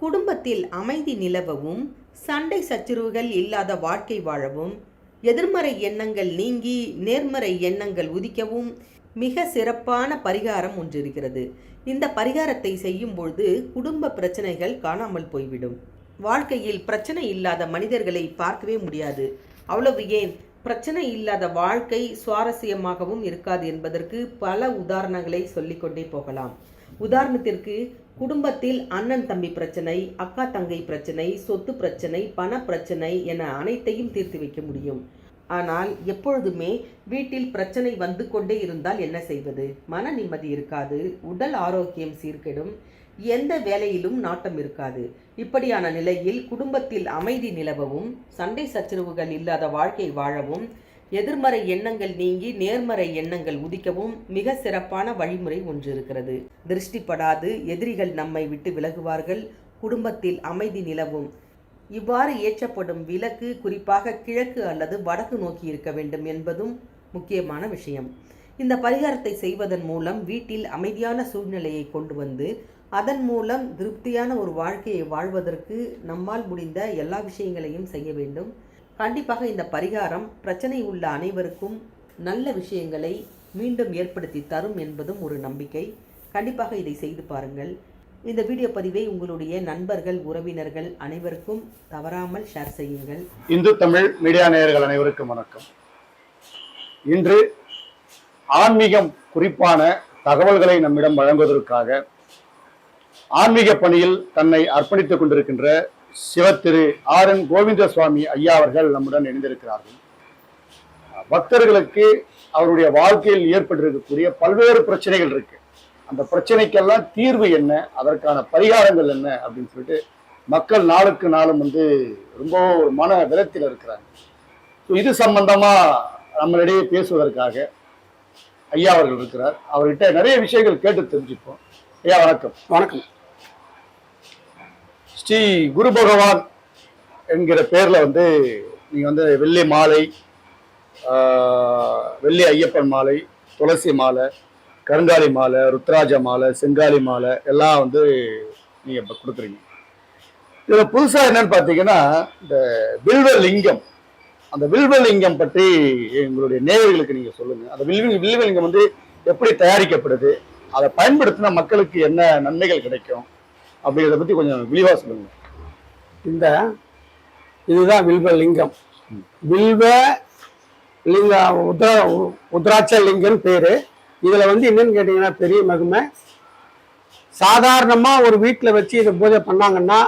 குடும்பத்தில் அமைதி நிலவவும் சண்டை சச்சரவுகள் இல்லாத வாழ்க்கை வாழவும் எதிர்மறை எண்ணங்கள் நீங்கி நேர்மறை எண்ணங்கள் உதிக்கவும் மிக சிறப்பான பரிகாரம் ஒன்று இருக்கிறது இந்த பரிகாரத்தை செய்யும் பொழுது குடும்ப பிரச்சனைகள் காணாமல் போய்விடும். வாழ்க்கையில் பிரச்சனை இல்லாத மனிதர்களை பார்க்கவே முடியாது. அவ்வளவு ஏன்? பிரச்சனை இல்லாத வாழ்க்கை சுவாரஸ்யமாகவும் இருக்காது என்பதற்கு பல உதாரணங்களை சொல்லிக்கொண்டே போகலாம். உதாரணத்திற்கு குடும்பத்தில் அண்ணன் தம்பி பிரச்சனை அக்கா தங்கை பிரச்சனை சொத்து பிரச்சனை பண பிரச்சனை என அனைத்தையும் தீர்த்து வைக்க முடியும். ஆனால் எப்பொழுதுமே வீட்டில் பிரச்சனை வந்து கொண்டே இருந்தால் என்ன செய்வது? மன நிம்மதி இருக்காது உடல் ஆரோக்கியம் சீர்கெடும் எந்த வேலையிலும் நாட்டம் இருக்காது. இப்படியான நிலையில் குடும்பத்தில் அமைதி நிலவவும் சண்டை சச்சரவுகள் இல்லாத வாழ்க்கை வாழவும் எதிர்மறை எண்ணங்கள் நீங்கி நேர்மறை எண்ணங்கள் உதிக்கவும் மிக சிறப்பான வழிமுறை ஒன்று இருக்கிறது. திருஷ்டிப்படாது எதிரிகள் நம்மை விட்டு விலகுவார்கள். குடும்பத்தில் அமைதி நிலவும். இவ்வாறு ஏற்றப்படும் விளக்கு குறிப்பாக கிழக்கு அல்லது வடக்கு நோக்கி இருக்க வேண்டும் என்பதும் முக்கியமான விஷயம். இந்த பரிகாரத்தை செய்வதன் மூலம் வீட்டில் அமைதியான சூழ்நிலையை கொண்டு வந்து அதன் மூலம் திருப்தியான ஒரு வாழ்க்கையை வாழ்வதற்கு நம்மால் முடிந்த எல்லா விஷயங்களையும் செய்ய வேண்டும். கண்டிப்பாக இந்த பரிகாரம் பிரச்சனை உள்ள அனைவருக்கும் நல்ல விஷயங்களை மீண்டும் ஏற்படுத்தி தரும் என்பதும் ஒரு நம்பிக்கை. கண்டிப்பாக இதை செய்து பாருங்கள். இந்த வீடியோ பதிவை உங்களுடைய நண்பர்கள் உறவினர்கள் அனைவருக்கும் தவறாமல் ஷேர் செய்யுங்கள். இந்து தமிழ் மீடியா நேயர்கள் அனைவருக்கும் வணக்கம். இன்று ஆன்மீகம் குறிப்பான தகவல்களை நம்மிடம் வழங்குவதற்காக ஆன்மீக பணியில் தன்னை அர்ப்பணித்துக் கொண்டிருக்கின்ற சிவத்திரு ஆர் என் கோவிந்த சுவாமி ஐயா அவர்கள் நம்முடன் இணைந்திருக்கிறார்கள். பக்தர்களுக்கு அவருடைய வாழ்க்கையில் ஏற்பட்டிருக்கக்கூடிய பல்வேறு பிரச்சனைகள் இருக்கு. அந்த பிரச்சனைக்கெல்லாம் தீர்வு என்ன? அதற்கான பரிகாரங்கள் என்ன? அப்படின்னு சொல்லிட்டு மக்கள் நாளுக்கு நாளும் வந்து ரொம்ப ஒரு மன விதத்தில் இருக்கிறாங்க. ஸோ இது சம்பந்தமா நம்மளிடையே பேசுவதற்காக ஐயா அவர்கள் இருக்கிறார். அவர்கிட்ட நிறைய விஷயங்கள் கேட்டு தெரிஞ்சுப்போம். ஐயா வணக்கம். வணக்கம். ஸ்ரீ குரு பகவான் என்கிற பேர்ல வந்து நீங்க வந்து வெள்ளி மாலை வெள்ளி ஐயப்பன் மாலை துளசி மாலை கருங்காலி மாலை ருத்ராஜ மாலை செங்காலி மாலை எல்லாம் வந்து நீங்க இப்ப கொடுக்குறீங்க. இதுல புதுசா என்னன்னு பாத்தீங்கன்னா இந்த வில்வ லிங்கம் அந்த வில்வ லிங்கம் பற்றி எங்களுடைய நேயர்களுக்கு நீங்க சொல்லுங்க. அந்த வில்வ வில்வ லிங்கம் வந்து எப்படி தயாரிக்கப்படுது? அதை பயன்படுத்தினா மக்களுக்கு என்ன நன்மைகள் கிடைக்கும்? அப்படிங்கிறத பற்றி கொஞ்சம் விரிவாக சொல்லுங்க. இந்த இதுதான் வில்வ லிங்கம். வில்வ லிங்க உத்ரா உத்ராட்ச லிங்கம்னு பேரு. இதுல வந்து என்னன்னு கேட்டீங்கன்னா பெரிய மகிமை. சாதாரணமா ஒரு வீட்டில் வச்சு இதை பூஜை பண்ணாங்கன்னா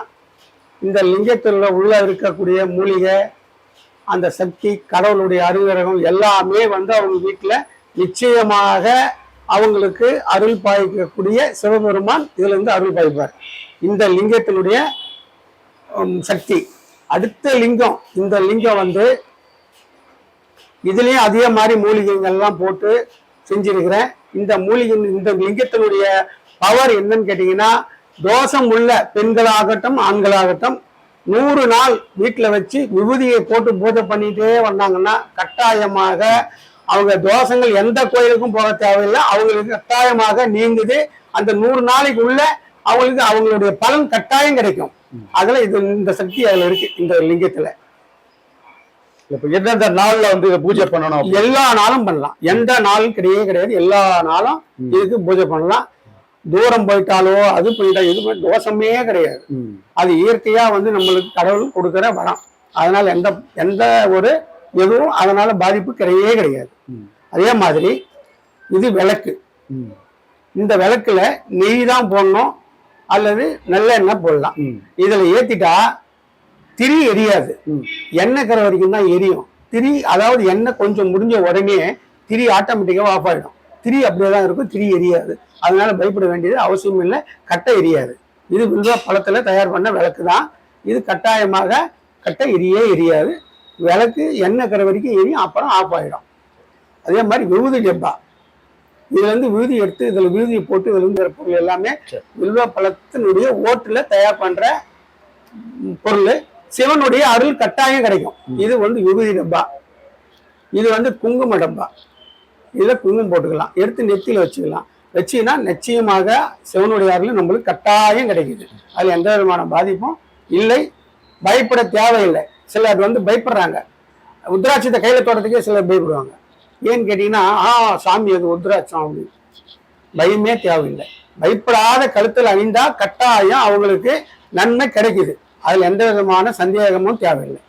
இந்த லிங்கத்தில் உள்ள இருக்கக்கூடிய மூலிகை அந்த சக்தி கடவுளுடைய அருங்கரகம் எல்லாமே வந்து அவங்க வீட்டில் நிச்சயமாக அவங்களுக்கு அருள் பாய்க்கக்கூடிய சிவபெருமான் இதுல இருந்து அருள் பாய்ப்பார். இந்த லிங்கத்தினுடைய சக்தி. அடுத்த லிங்கம் இந்த லிங்கம் வந்து இதுலயும் அதே மாதிரி மூலிகைகள்லாம் போட்டு செஞ்சிருக்கிறேன். இந்த மூலிகை இந்த லிங்கத்தினுடைய பவர் என்னன்னு கேட்டீங்கன்னா தோஷம் உள்ள பெண்களாகட்டும் ஆண்களாகட்டும் நூறு நாள் வீட்டில் வச்சு விபூதியை போட்டு பூஜை பண்ணிட்டே வந்தாங்கன்னா கட்டாயமாக அவங்க தோஷங்கள் எந்த கோயிலுக்கும் போக தேவையில்லை. அவங்களுக்கு கட்டாயமாக நீங்குது. அந்த நூறு நாளைக்கு உள்ள அவங்களுக்கு அவங்களுடைய பலன் கட்டாயம் கிடைக்கும். அதுல இது இந்த சக்தி அதுல இருக்கு இந்த லிங்கத்துல. இப்ப எந்தெந்த நாள்ல வந்து பூஜை பண்ணணும்? எல்லா நாளும் பண்ணலாம். எந்த நாளும் கிடையவே கிடையாது. எல்லா நாளும் இதுக்கு பூஜை பண்ணலாம். தூரம் போயிட்டாலோ அது போயிட்டா இது பண்ண- தோஷமே கிடையாது. அது இயற்கையா வந்து நம்மளுக்கு கடவுள் கொடுக்கிற வரம். அதனால எந்த எந்த ஒரு எதுவும் அதனால பாதிப்பு கிடையவே கிடையாது. அதே மாதிரி இது விளக்கு. இந்த விளக்குல நெய் தான் போடணும். அல்லது நல்லெண்ணெய் போடலாம். இதுல ஏத்திட்டா திரி எரியாது. எண்ணெய் கரை வரைக்கும் தான் எரியும். திரி அதாவது எண்ணெய் கொஞ்சம் முடிஞ்ச உடனே திரி ஆட்டோமேட்டிக்காக ஆஃப் ஆயிடும். திரி அப்படியே தான் இருக்கும். திரி எரியாது. அதனால பயப்பட வேண்டியது அவசியம் இல்லை. கட்டை எரியாது. இது வில்வ பழத்துல தயார் பண்ண விளக்கு தான். இது கட்டாயமாக கட்டை எரியே எரியாது. விளக்கு எண்ணெய் கரை வரைக்கும் எரியும் அப்புறம் ஆஃப் ஆயிடும். அதே மாதிரி விபூதி டப்பா. இதுல இருந்து விபூதி எடுத்து இதுல விபூதியை போட்டு வர பொருள் எல்லாமே. வில்வ பழத்தினுடைய ஓட்டுல தயார் பண்ற ம், பொருள் சிவனுடைய அருள் கட்டாயம் கிடைக்கும். இது வந்து விபூதி டப்பா. இது வந்து குங்கும டப்பா. இதுல குங்குமம் போட்டுக்கலாம். எடுத்து நெத்தியில வச்சுக்கலாம். வச்சீங்கன்னா நிச்சயமாக சிவனுடைய அருள் நம்மளுக்கு கட்டாயம் கிடைக்குது. அதுல எந்த விதமான பாதிப்பும் இல்லை. பயப்பட தேவையில்லை. சிலர் வந்து பயப்படுறாங்க. உத்ராட்சத்தை கையில தோட்டத்துக்கே சிலர் பயப்படுவாங்க. ஏன்னு கேட்டீங்கன்னா ஆ சாமி அது உத்ராட்சம் அப்படின்னு. பயமே தேவையில்லை. பயப்படாத கழுத்தில் அணிந்தா கட்டாயம் அவங்களுக்கு நன்மை கிடைக்குது. அதில் எந்த விதமான சந்தேகமும் தேவையில்லை.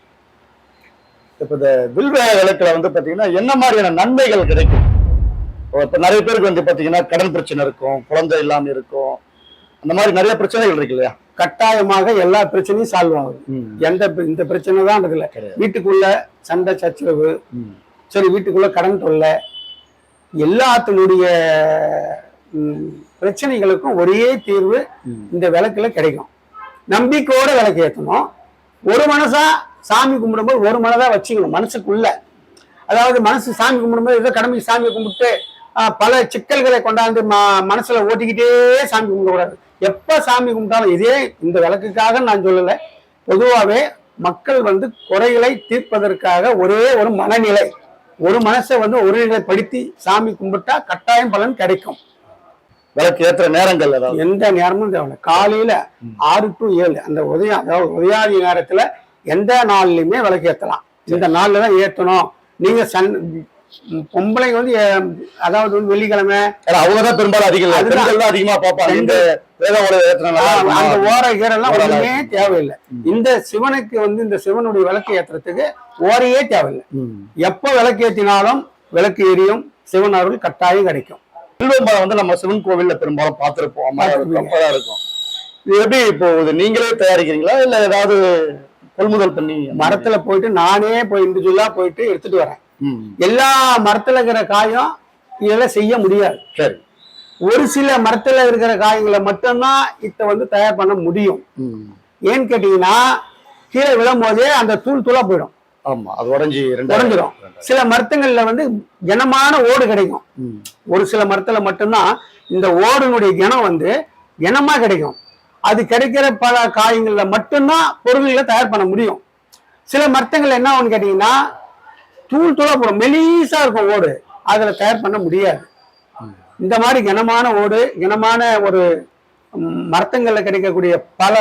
இப்போ இந்த வில்வ விளக்கில் வந்து பாத்தீங்கன்னா என்ன மாதிரியான நன்மைகள் கிடைக்கும்? இப்போ நிறைய பேருக்கு வந்து பார்த்தீங்கன்னா கடன் பிரச்சனை இருக்கும் குழந்தை இல்லாமல் இருக்கும். அந்த மாதிரி நிறைய பிரச்சனைகள் இருக்கு இல்லையா? கட்டாயமாக எல்லா பிரச்சனையும் சால்வ் ஆகுது. எந்த இந்த பிரச்சனை தான் இருக்குல்ல. வீட்டுக்குள்ள சண்டை சச்சரவு. சரி வீட்டுக்குள்ள கடன் தொல்லை எல்லாத்தினுடைய பிரச்சனைகளுக்கும் ஒரே தீர்வு. இந்த விளக்குல கிடைக்கும். நம்பிக்கையோட விளக்கு ஏற்றணும் ஒரு மனசா சாமி கும்பிடும்போது ஒரு மனதா வச்சுக்கணும். மனசுக்குள்ள. அதாவது மனசு சாமி கும்பிடும்போது ஏதோ கடமைக்கு சாமி கும்பிட்டு பல சிக்கல்களை கொண்டாந்து மனசுல ஓட்டிக்கிட்டே சாமி கும்பிடக்கூடாது. எப்ப சாமி கும்பிட்டாலும் இதே இந்த விளக்குக்காக நான் சொல்லலை. பொதுவாகவே மக்கள் வந்து குறைகளை தீர்ப்பதற்காக ஒரே ஒரு மனநிலை ஒரு மனசை வந்து ஒருநிலைப்படுத்தி சாமி கும்பிட்டா கட்டாயம் பலன் கிடைக்கும். விளக்கு ஏத்துற நேரங்கள் எந்த நேரமும் தேவை காலையில ஆறு டு ஏழு அந்த உதயம் அதாவது உதயாதி நேரத்துல எந்த நாள்லயுமே விளக்கு ஏத்தலாம். இந்த நாள்ல தான் ஏத்தணும். நீங்க சன் பொம்பளைங்க வந்து அதாவது வந்து வெள்ளிக்கிழமை அவங்கதான் பெரும்பாலும் அதிகம். பெண்கள் தான் அதிகமா பார்ப்பாங்க. இந்த அந்த ஓர கீரெல்லாம் ஒண்ணுமே தேவையில்லை. இந்த சிவனுக்கு வந்து இந்த சிவனுடைய விளக்கு ஏத்துறதுக்கு ஓரையே தேவையில்லை. எப்ப விளக்கு ஏத்தினாலும் விளக்கு எரியும் சிவன் அருள் கட்டாயம் கிடைக்கும். மரம் வந்து நம்ம சிவன் கோவில்ல பெரும்பாலும் பார்த்திருப்போம். இருக்கும். இது எப்படி இப்போ நீங்களே தயாரிக்கிறீங்களா? இல்ல ஏதாவது கொள்முதல் பண்ணி மரத்துல போயிட்டு நானே போய் இண்டிவிஜுவலா போயிட்டு எடுத்துட்டு வரேன். எல்லா மரத்துல இருக்கிற காயும் இதெல்லாம் செய்ய முடியாது. சரி. ஒரு சில மரத்துல இருக்கிற காய்களை மட்டும்தான் இத வந்து தயார் பண்ண முடியும். ஏன்னு கேட்டீங்கன்னா கீழே விழும்போதே அந்த தூள் தூளா போயிடும். ஆமா அது உடஞ்சி ரெண்டு உடஞ்சிரும். சில மரத்துங்கள்ல வந்து கனமான ஓடு கிடைக்கும். ஒரு சில மரத்துல மட்டும்தான் இந்த ஓடுனுடைய கனம் வந்து கனமா கிடைக்கும். அது கிடைக்கிற பல காய்கள்ல மட்டும்தான் பொருள்களை தயார் பண்ண முடியும். சில மரத்துங்கள் என்ன ஆகும்னு கேட்டீங்கன்னா தூள் தூளா போடும். மெலிசா இருக்கும் ஓடு. அதுல தயார் பண்ண முடியாது. இந்த மாதிரி கனமான ஓடு கனமான ஒரு மரத்தங்கள்ல கிடைக்கக்கூடிய பல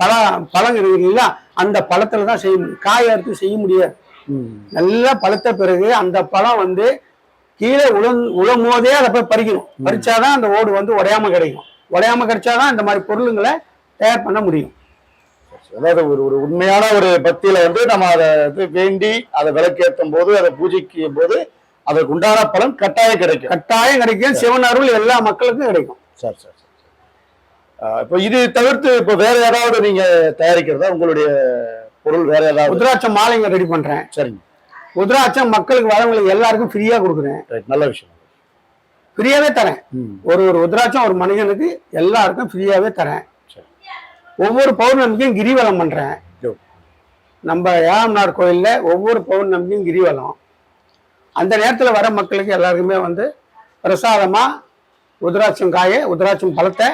பல பழம் இருக்கு அந்த பழத்துல தான் செய்ய முடியும். காய் அறுத்து செய்ய முடியாது. நல்லா பழுத்த பிறகு அந்த பழம் வந்து கீழே உழந் உழும் போதே அதை போய் பறிக்கணும். பறிச்சாதான் அந்த ஓடு வந்து உடையாம கிடைக்கும். உடையாம கிடைச்சாதான் இந்த மாதிரி பொருளுங்களை தயார் பண்ண முடியும். அதாவது ஒரு ஒரு உண்மையான ஒரு பக்தியில வந்து நம்ம அதை இது வேண்டி அதை விளக்கேற்றும் போது அதை பூஜைக்கும் போது அதற்கு உண்டான பலன் கட்டாயம் கிடைக்கும். கட்டாயம் கிடைக்கும். சிவன் அருள் எல்லா மக்களுக்கும் கிடைக்கும். சரி சரி இப்போ இது தவிர்த்து இப்போ வேற ஏதாவது நீங்க தயாரிக்கிறதா? உங்களுடைய பொருள் வேற ஏதாவது? உத்ராட்சம் மாலைங்க ரெடி பண்றேன். சரிங்க. உத்ராட்சம் மக்களுக்கு வரவங்களுக்கு எல்லாருக்கும் ஃப்ரீயா கொடுக்குறேன். நல்ல விஷயம். ஃப்ரீயாவே தரேன். ஒரு ஒரு உத்ராட்சம் ஒரு மனிதனுக்கு எல்லாருக்கும் ஃப்ரீயாவே தரேன். ஒவ்வொரு பௌர்ணமிக்கும் கிரிவலம் பண்றேன். நம்ம ஏழாம்நார் கோயில்ல ஒவ்வொரு பௌர்ணமிக்கும் கிரிவலம். அந்த நேரத்துல வர மக்களுக்கு எல்லாருக்குமே வந்து பிரசாதமா உத்ராட்சம் காய உத்ராட்சம் பழத்தை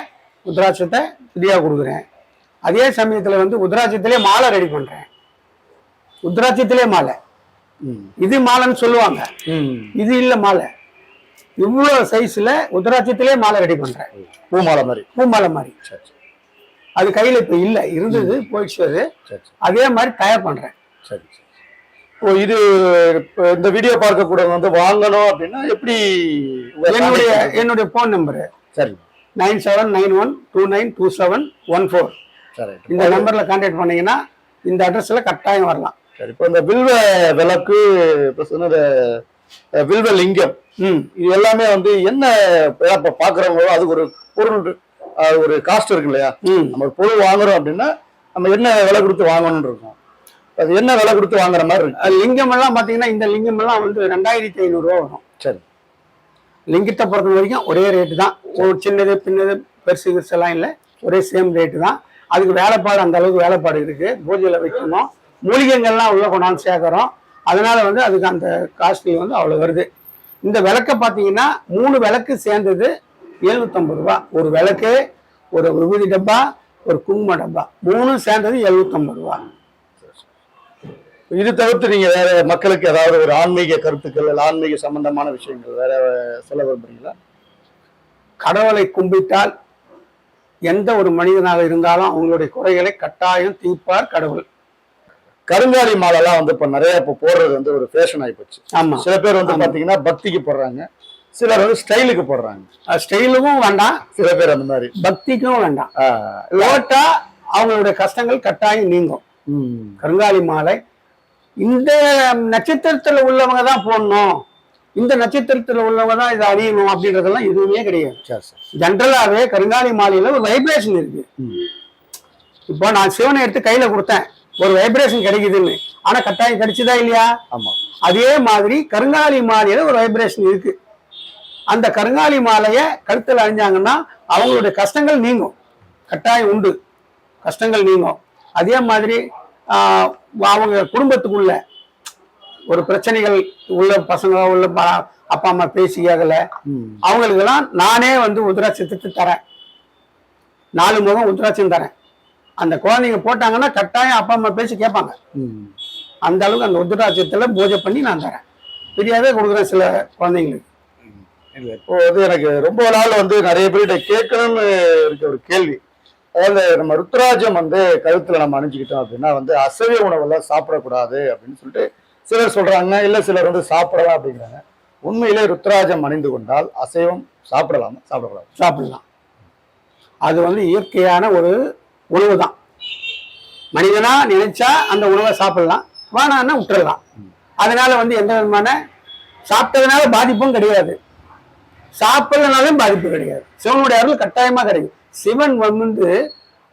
உத்ராட்சத்தை ஃப்ரீயா கொடுக்குறேன். அதே சமயத்துல வந்து உத்ராட்சத்திலே மாலை ரெடி பண்றேன். உத்ராட்சத்திலே மாலை. இது மாலைன்னு சொல்லுவாங்க. இது இல்ல மாலை. இவ்வளோ சைஸ்ல உத்ராட்சத்திலே மாலை ரெடி பண்றேன். பூமாலை மாதிரி. பூ மாலை மாதிரி. அது கையில இப்ப இல்ல. இருந்தது போயிடுச்சு அது. அதே மாதிரி தயார் பண்றேன். சரி சரி. ஓ இது இப்ப இந்த வீடியோ பார்க்க கூட வந்து வாங்கணும் அப்படின்னா எப்படி என்னுடைய? என்னுடைய ஃபோன் நம்பரு சரி. Nine seven nine one two nine two seven one four. சரி இந்த நம்பர்ல கான்டாக்ட் பண்ணீங்கன்னா இந்த அட்ரஸ்ல கட்டாயம் வரலாம். சரி இப்போ இந்த வில்வ விளக்கு இப்போ வில்வ லிங்கம். ம். இது எல்லாமே வந்து என்ன இப்போ பார்க்குறவங்களோ அதுக்கு ஒரு பொருள் ஒரு காஸ்ட் இருக்கு இல்லையா? நம்ம பொருள் வாங்குறோம் அப்படின்னா நம்ம என்ன விலை கொடுத்து வாங்கணும்னு இருக்கும். அது என்ன விலை கொடுத்து வாங்குற மாதிரி இருக்கு. அது லிங்கம் எல்லாம் பாத்தீங்கன்னா இந்த லிங்கம் எல்லாம் வந்து ரெண்டாயிரத்தி ஐநூறு ரூபா வரும். சரி. லிங்கத்தை பொறுத்த வரைக்கும் ஒரே ரேட்டு தான். ஒரு சின்னது பின்னது பெருசு கிருசு எல்லாம் இல்லை. ஒரே சேம் ரேட்டு தான். அதுக்கு வேலைப்பாடு அந்த அளவுக்கு வேலைப்பாடு இருக்கு. பூஜையில் வைக்கணும். மூலிகைங்கள்லாம் உள்ள கொண்டாந்து சேர்க்குறோம். அதனால வந்து அதுக்கு அந்த காஸ்ட்லி வந்து அவ்வளோ வருது. இந்த விளக்கை பார்த்தீங்கன்னா மூணு விளக்கு சேர்ந்தது எழுநூத்தம்பது ரூபா. ஒரு விளக்கு ஒரு விபூதி டப்பா ஒரு குங்கும டப்பா. மூணும் சேர்ந்தது எழுநூத்தம்பது ரூபா. இது தவிர்த்து நீங்க வேற மக்களுக்கு ஏதாவது ஒரு ஆன்மீக கருத்துக்கள் இல்லை ஆன்மீக சம்பந்தமான விஷயங்கள் வேற சொல்ல விரும்புறீங்களா? கடவுளை கும்பிட்டால் எந்த ஒரு மனிதனாக இருந்தாலும் அவங்களுடைய குறைகளை கட்டாயம் தீர்ப்பார் கடவுள். கருங்காலி மாலைலாம் வந்து இப்ப நிறைய இப்ப போடுறது வந்து ஒரு ஃபேஷன் ஆயிப்போச்சு ஆமா. சில பேர் வந்து. பாத்தீங்கன்னா பக்திக்கு போடுறாங்க. சிலர் வந்து ஸ்டைலுக்கு போடுறாங்க. ஸ்டைலுக்கும் வேண்டாம். சில பேர் அந்த மாதிரி. பக்திக்கும் வேண்டாம். போட்டா அவங்களுடைய கஷ்டங்கள் கட்டாயம் நீங்கும். கருங்காலி மாலை. இந்த நட்சத்திரத்துல உள்ளவங்க தான் போடணும். இந்த நட்சத்திரத்துல உள்ளவங்க தான் இதை அணியணும் அப்படின்றதெல்லாம் எதுவுமே கிடையாது. ஜென்ரலாவே கருங்காலி மாலையில ஒரு வைப்ரேஷன் இருக்கு. இப்போ நான் சிவனை எடுத்து கையில கொடுத்தேன். ஒரு வைப்ரேஷன் கிடைக்குதுன்னு. ஆனா கட்டாயம் கிடைச்சதா இல்லையா? ஆமா. அதே மாதிரி கருங்காலி மாலையில ஒரு வைப்ரேஷன் இருக்கு. அந்த கருங்காலி மாலையை கழுத்துல அணிஞ்சாங்கன்னா அவங்களுடைய கஷ்டங்கள் நீங்கும். கட்டாயம் உண்டு. கஷ்டங்கள் நீங்கும். அதே மாதிரி அவங்க குடும்பத்துக்குள்ள ஒரு பிரச்சனைகள் உள்ள பசங்க உள்ள அப்பா அம்மா பேசி கேட்கல ம். அவங்களுக்கெல்லாம் நானே வந்து உத்ராட்சத்தை தரேன். நாலு முகம் உத்ராட்சம் தரேன். அந்த குழந்தைங்க போட்டாங்கன்னா கட்டாயம் அப்பா அம்மா பேசி கேட்பாங்க. அந்த அளவுக்கு அந்த உத்ராட்சத்துல பூஜை பண்ணி நான் தரேன். ஃப்ரீயாவே கொடுக்குறேன் சில குழந்தைங்களுக்கு. இல்லை இப்போ வந்து எனக்கு ரொம்ப நாள் வந்து நிறைய பேர்கிட்ட கேட்கணும்னு இருக்க ஒரு கேள்வி. அதாவது நம்ம ருத்ராஜம் வந்து கழுத்தில் நம்ம அணிஞ்சுக்கிட்டோம் அப்படின்னா வந்து அசைவ உணவெல்லாம் சாப்பிடக்கூடாது அப்படின்னு சொல்லிட்டு சிலர் சொல்றாங்க. இல்ல சிலர் வந்து சாப்பிடலாம் அப்படிங்கிறாங்க. உண்மையிலே ருத்ராஜம் அணிந்து கொண்டால் அசைவம் சாப்பிடலாமா சாப்பிடக்கூடாது. சாப்பிடலாம். அது வந்து இயற்கையான ஒரு உணவு தான் மனிதனா நினைச்சா அந்த உணவை சாப்பிடலாம். வேணான்னா விட்டுறலாம் அதனால வந்து எந்த விதமான சாப்பிட்டதுனால பாதிப்பும் கிடையாது. சாப்பிடலனாலும் பாதிப்பு கிடையாது. சிவனுடைய அருள் கட்டாயமா கிடைக்கும். சிவன் வந்து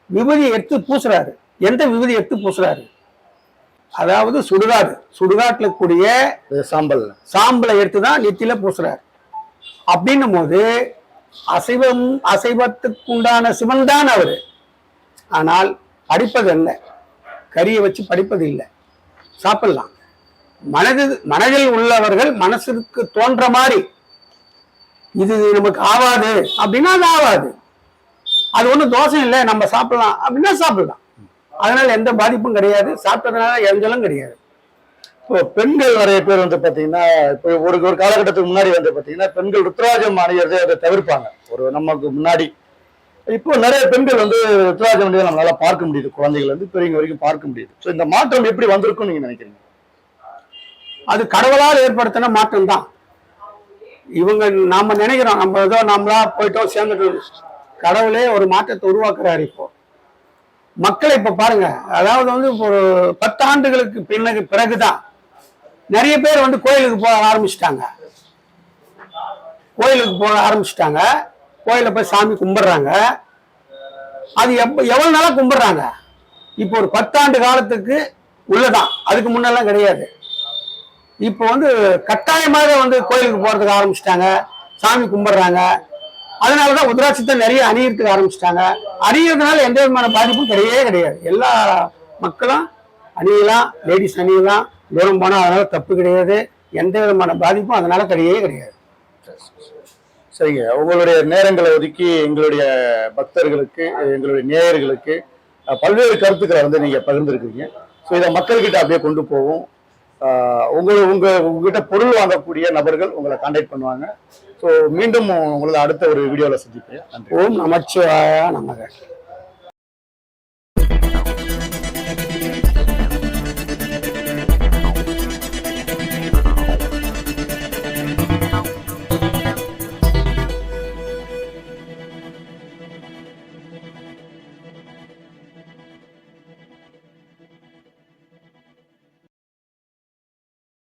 விபூதி எடுத்து பூசுறாரு. எந்த விபூதி எடுத்து பூசுறாரு? அதாவது சுடுகாடு. சுடுகாட்டுல கூடிய சாம்பல். சாம்பலை எடுத்து தான் நெத்தியில பூசுறார். அப்படின்னும் போது அசைவம் அசைவத்துக்கு உண்டான சிவன் தான் அவரு. ஆனால் படிப்பது அல்ல கரியை வச்சு படிப்பது இல்லை சாப்பிடலாம். மனது மனதில் உள்ளவர்கள் மனசுக்கு தோன்ற மாதிரி இது நமக்கு ஆவாது. அப்படின்னா அது ஆவாது. அது ஒன்றும் தோஷம் இல்லை நம்ம சாப்பிடலாம். அப்படின்னா சாப்பிடலாம். அதனால எந்த பாதிப்பும் கிடையாது. சாப்பிட்டதுனால எஞ்சலும் கிடையாது. இப்போ பெண்கள் நிறைய பேர் வந்து பாத்தீங்கன்னா இப்போ ஒரு ஒரு காலகட்டத்துக்கு முன்னாடி வந்து பாத்தீங்கன்னா பெண்கள் ருத்ராஜம் அணியறதை அதை தவிர்ப்பாங்க. ஒரு நமக்கு முன்னாடி. இப்போ நிறைய பெண்கள் வந்து ருத்ராஜம் அணியதை நம்மளால பார்க்க முடியுது. குழந்தைகள் வந்து பெரியவங்க வரைக்கும் பார்க்க முடியுது. ஸோ இந்த மாற்றம் எப்படி வந்திருக்கும் நீங்க நினைக்கிறீங்க? அது கடவுளால் ஏற்படுத்தின மாற்றம் தான் இவங்க நாம நினைக்கிறோம் நம்ம ஏதோ நம்மளா போயிட்டோம் சேர்ந்துட்டோம். கடவுளே ஒரு மாற்றத்தை உருவாக்குறாரு இப்போ. மக்களை இப்ப பாருங்க அதாவது வந்து இப்போ ஒரு பத்து ஆண்டுகளுக்கு பின்னகு பிறகுதான் நிறைய பேர் வந்து கோயிலுக்கு போக ஆரம்பிச்சிட்டாங்க. கோயிலுக்கு போக ஆரம்பிச்சிட்டாங்க. கோயில போய் சாமி கும்பிடுறாங்க. அது எப்ப எவ்வளவு நாளா கும்பிடுறாங்க? இப்போ ஒரு பத்தாண்டு காலத்துக்கு உள்ளதான். அதுக்கு முன்னெல்லாம் கிடையாது. இப்போ வந்து கட்டாயமாக வந்து கோயிலுக்கு போகிறதுக்கு ஆரம்பிச்சிட்டாங்க. சாமி கும்பிட்றாங்க. அதனால தான் உத்ராட்சத்தை நிறைய அணியறதுக்கு ஆரம்பிச்சிட்டாங்க. அணியிறதுனால எந்த விதமான பாதிப்பும் கிடையவே கிடையாது. எல்லா மக்களும் அணியலாம் லேடிஸ் அணியலாம். தூரம் போனால் அதனால் தப்பு கிடையாது. எந்த விதமான பாதிப்பும் அதனால் கிடையவே கிடையாது. சரிங்க. உங்களுடைய நேரங்களை ஒதுக்கி எங்களுடைய பக்தர்களுக்கு எங்களுடைய நேயர்களுக்கு பல்வேறு கருத்துக்களை வந்து நீங்கள் பகிர்ந்துருக்கீங்க ஸோ இதை மக்கள்கிட்ட அப்படியே கொண்டு போவோம். உங்களை உங்க உங்க உங்ககிட்ட பொருள் வாங்கக்கூடிய நபர்கள் உங்களை கான்டாக்ட் பண்ணுவாங்க. ஸோ மீண்டும் உங்களது அடுத்த ஒரு வீடியோவில் சந்திப்பேன் ஓம் நமச்சிவாயா நமக.